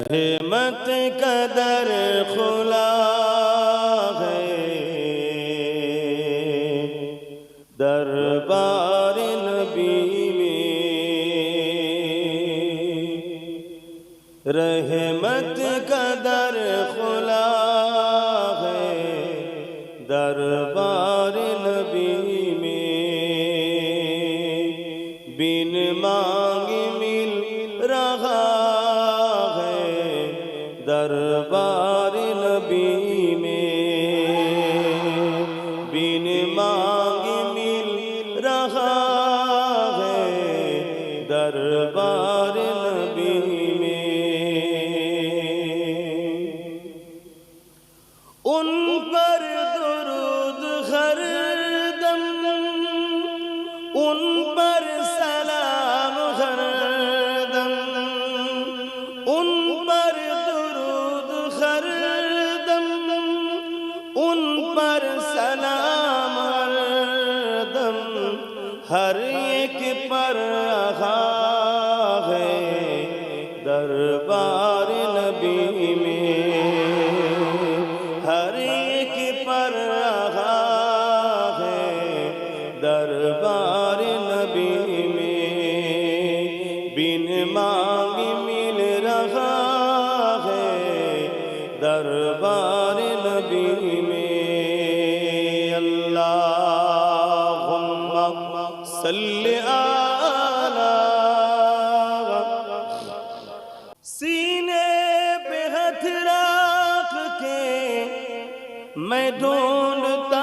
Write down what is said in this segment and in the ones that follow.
हिम्मत कदर खुला میں ڈھونڈتا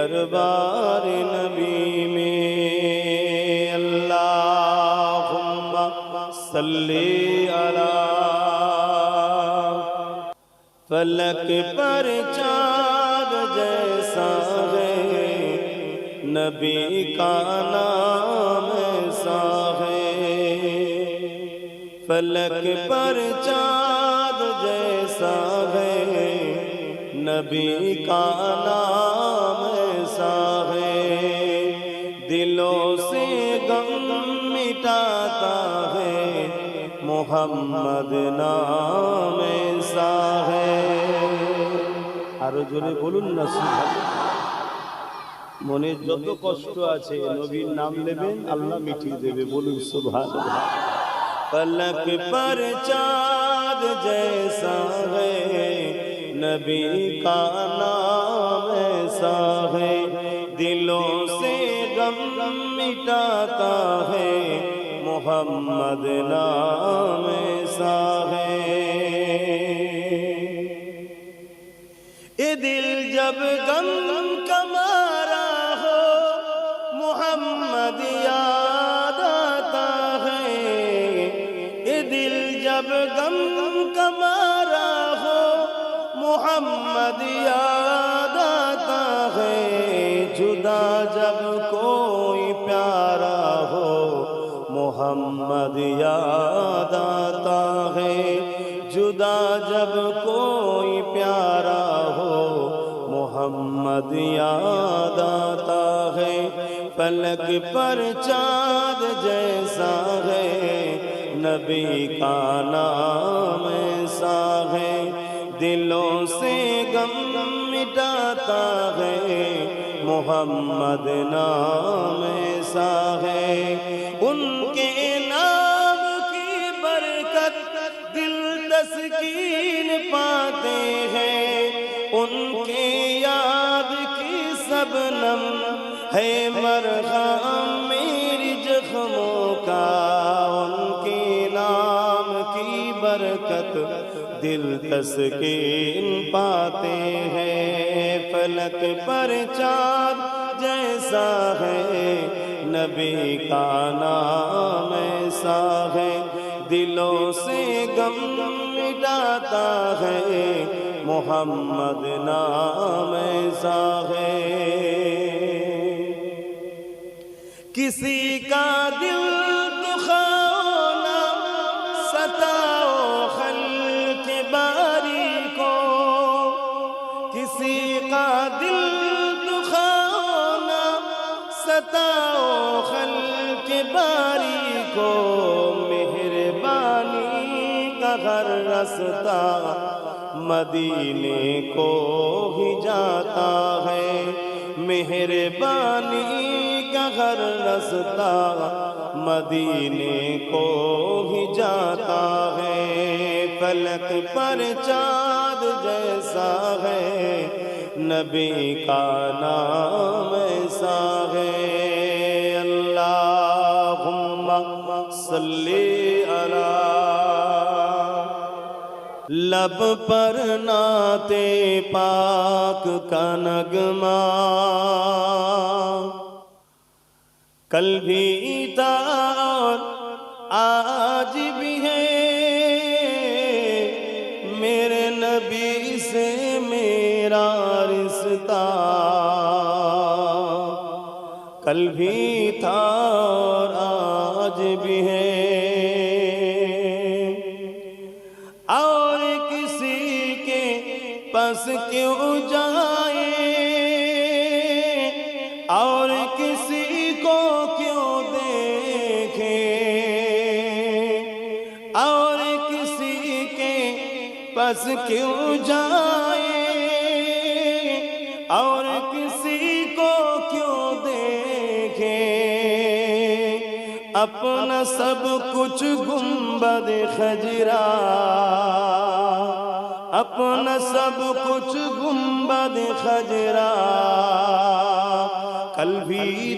دربار نبی میں اللہم صلی علی فلک پر چاند جیسا ہے نبی کا نام ایسا ہے فلک پر چاند جیسا ہے نبی کا نام ہے دلوں سے غم مٹاتا ہے محمد نام ایسا ہے আরও জোরে বলুন না মনে যত কষ্ট আছে নবীর নাম নেবেন আল্লাহ মিটিয়ে দেবে বলুন সুভাষ پلک پر چاند جیسا ہے نبی کا نام ایسا ہے دلوں سے غم مٹاتا ہے محمد نام ایسا ہے اے دل جب غم کمارا ہو محمد یاد آتا ہے اے دل جب غم کمارا ہو محمد یاد جب کوئی پیارا ہو، محمد یاد آتا ہے۔ جدا جب کوئی پیارا ہو، محمد یاد آتا ہے۔ پلک پر چاند جیسا ہے، نبی کا نام ایسا ہے۔ دلوں سے غم مٹاتا ہے محمد نام ایسا ہے۔ ان کے نام کی برکت دل تسکین پاتے ہیں۔ ان کے یاد کی سب نم ہے۔ مرغم میری جخموں کا۔ ان کے نام کی برکت دل تسکین پاتے ہیں۔ غلط پر چار جیسا ہے، نبی کا نام ایسا ہے۔ دلوں سے گم مٹاتا ہے، محمد نام ایسا ہے۔ کسی کا دل باری کو مہربانی کا مدینے کو ہی جاتا ہے۔ مہربانی کا گھر رستا مدینے کو ہی جاتا ہے۔ فلک پر چاد جیسا ہے، نبی کا نام ایسا ہے۔ صلی علی. لب پر ناتے پاک کا نگما کل بھی تھا اور آج بھی ہے. میرے نبی سے میرا رشتہ. کل بھی تھا اور آج किसी को क्यों देखे और किसी के पास क्यों जाए और किसी को क्यों देखे अपना सब कुछ गुम्बद खजरा अपना सब कुछ गुम्बद खजरा ابھی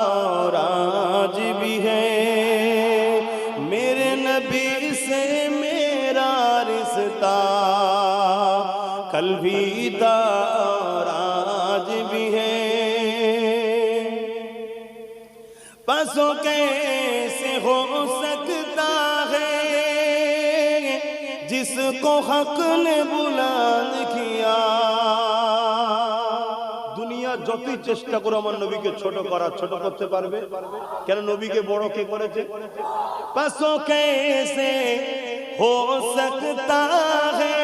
اور آج بھی ہے۔ میرے نبی سے میرا رستہ کل بھی ہے যতই চেষ্টা করো আমার নবীকে ছোট করার ছোট করতে পারবে কেন নবীকে বড় কে করেছে পাসো कैसे हो सकता है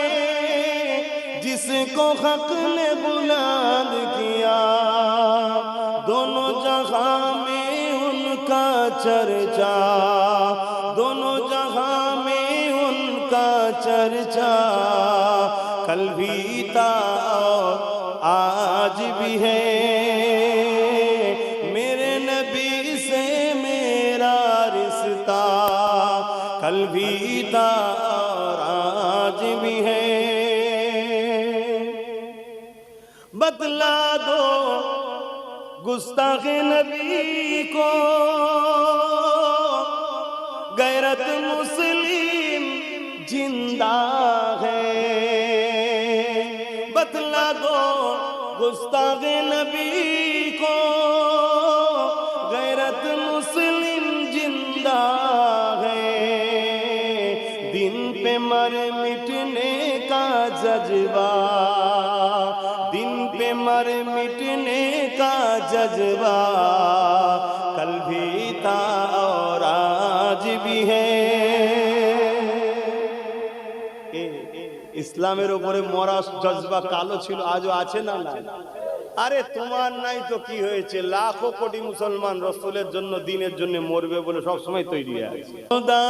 जिसको हक ने बुलंद किया दोनों जहां में उनका चर्चा दोनों जहां में उनका चर्चा कल भी था और आज भी है گستاخ نبی کو غیرت مسلم زندہ ہے۔ بتلا دو گستاخ نبی ইসলামের ওপরে মরা জজবা কালো ছিল, আজও আছে না আরে তোমার নাই তো কি হয়েছে? লাখো কোটি মুসলমান রসুলের জন্য, দিনের জন্য মরবে বলে সব সময় তৈরি আছে। খুদা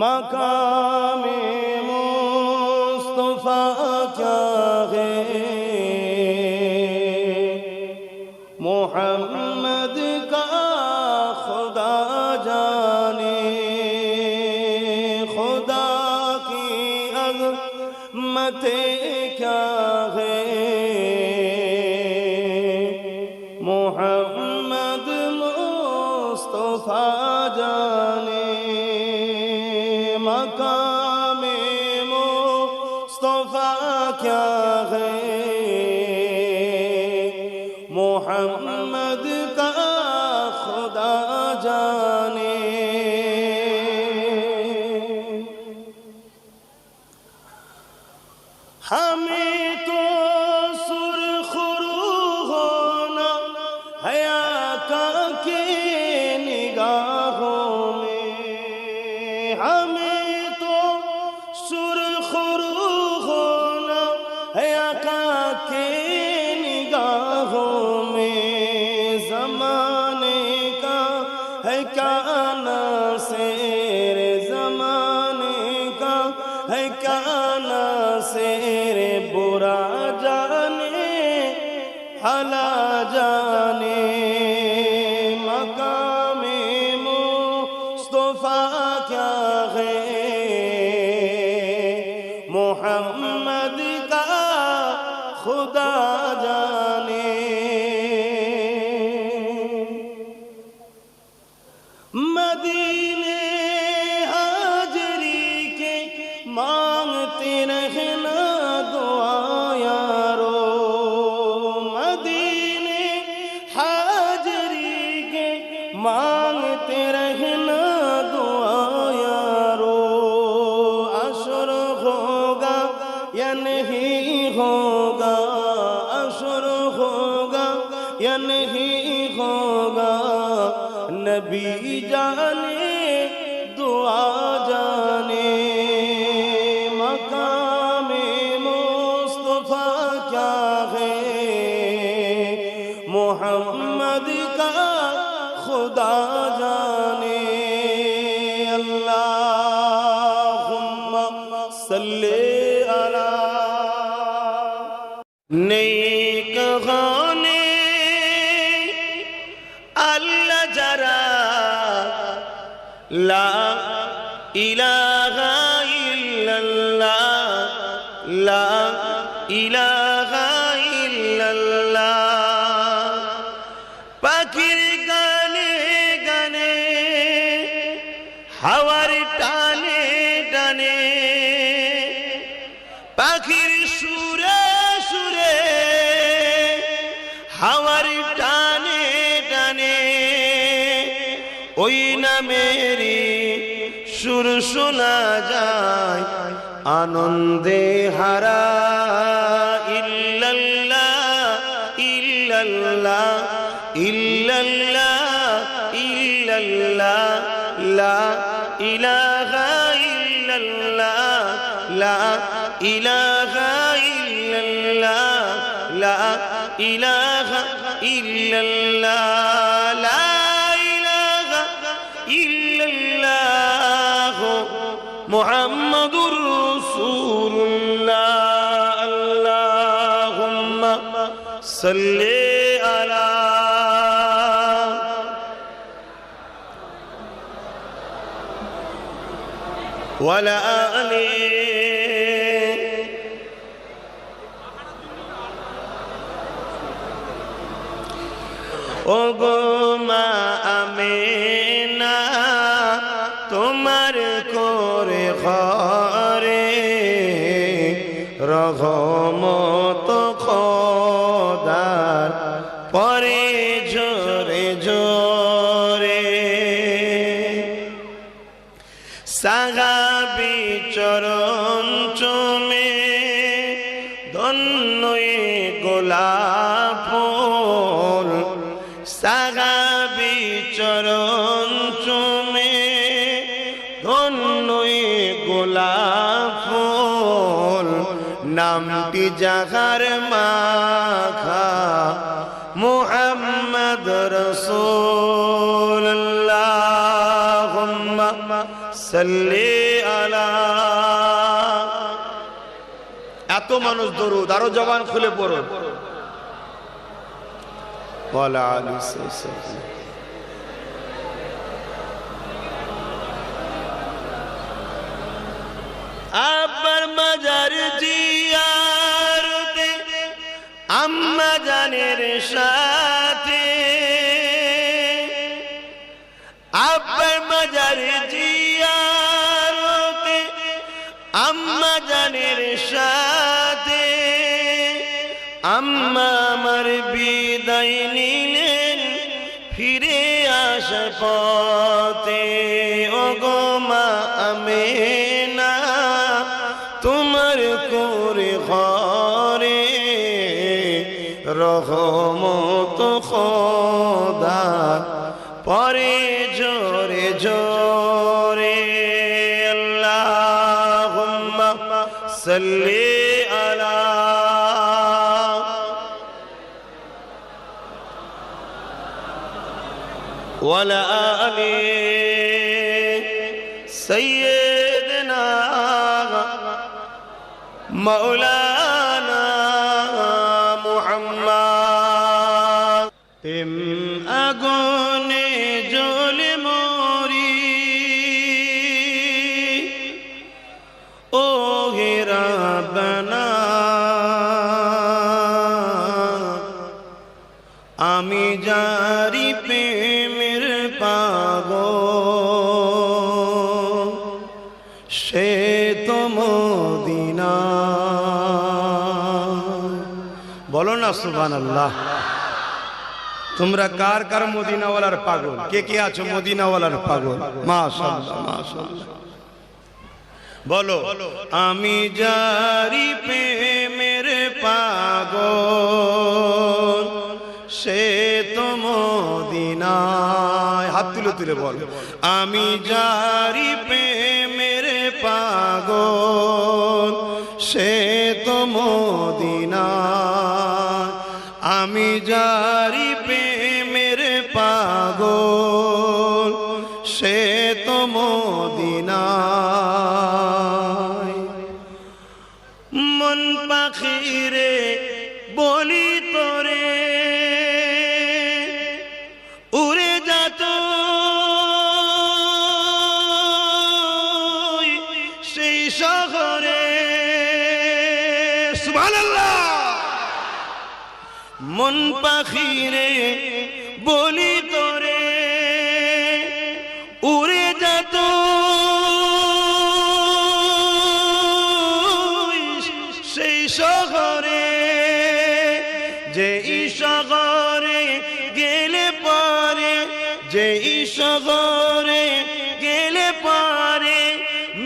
مقام مصطفیٰ کیا ہے محمد کا خدا جا हमें हला یا نہیں ہوگا عشر ہوگا یا نہیں ہوگا نبی جان নেক আল্লাহ যারা লা ইলা নামেরই সুর শোনা যায়, আনন্দে হারা, ইল্লাল্লাহ ইল্লাল্লাহ ইল্লাল্লাহ ইল্লাল্লাহ, লা ইলাহা ইল্লাল্লাহ, লা ইলাহা ইল্লাল্লাহ, লা ইলাহা ইল্লাল্লাহ, লা محمد رسول الله اللهم صل على ولا علي Oh, God. ঘরে রহমত খোদার পরে জোরে জোরে সাগাবি চরণ চমে ধন্যই গোলাপ নামটি যাহার মাখা মুহাম্মদ রসুল্লাহ সাল্লি আলা এত মানুষ দরুদ আরও জবান খুলে পড়ো বলা আলী মজার জিয়ারতে, আম্মা জানের সাথে। আব্বার মজার জিয়ারতে, আম্মা জানের সাথে। আম্মা আমার বিদায় নিলেন ফিরে আসা পথে। ও গোমা রহমত খোদা পরে জোরে জোরে আল্লাহুম্মা সাল্লি আলা وعلى آل سيدنا مولانا محمد تم আগুনে জ্বলে মরি। ও হে রাব্বানা আমি জারি প্রেমের পাগ সে তো মদিনা। বলো না সুবান আল্লাহ তোমরা কার কার মদিনাওয়ালার পাগল? কে কে আছো মদিনাওয়ালার পাগল? মাশাআল্লাহ বলো, আমি জারি প্রেমের পাগল, সে তো মদিনায়। হাত তুলে তুলে বল। আমি জারি প্রেমের পাগল, সে তো মদিনায়। আমি জারি মদিনায় মন পাখিরে বলি তোরে উড়ে যাত সেই শহরে। মন পাখিরে যে শহরে গেলে পারে, যে শহরে গেলে পারে,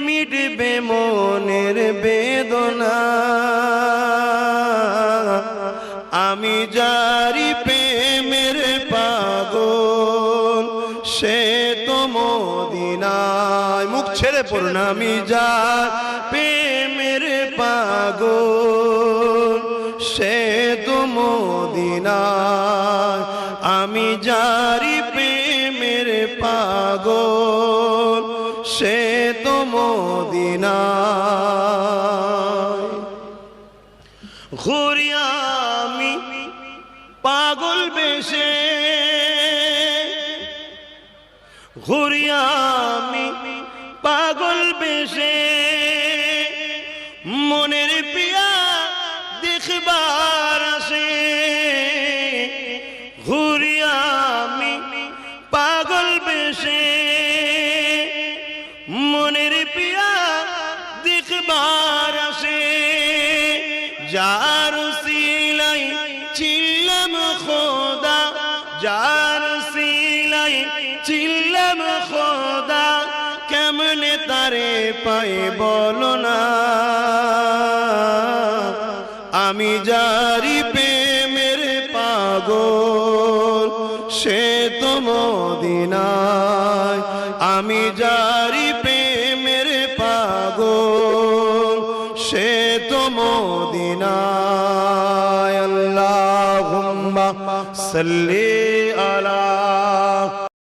মিটবে মনের বেদনা। আমি জারি প্রেমের পাগল, সে তো মদিনায় মুখ ছেড়ে পড়ুন। আমি যার প্রেমের পাগল, সে মদিনায় আমি জারি প্রেমের পাগল সে তো মদিনায়। যার সিলাই চিল্লাম খোদা, যার সিলাই চিল্লাম খোদা, কেমনে তারে পাই বলো না? আমি যারি প্রেমের পাগল মদিনায় আল্লাহুম্মা সাল্লি আলা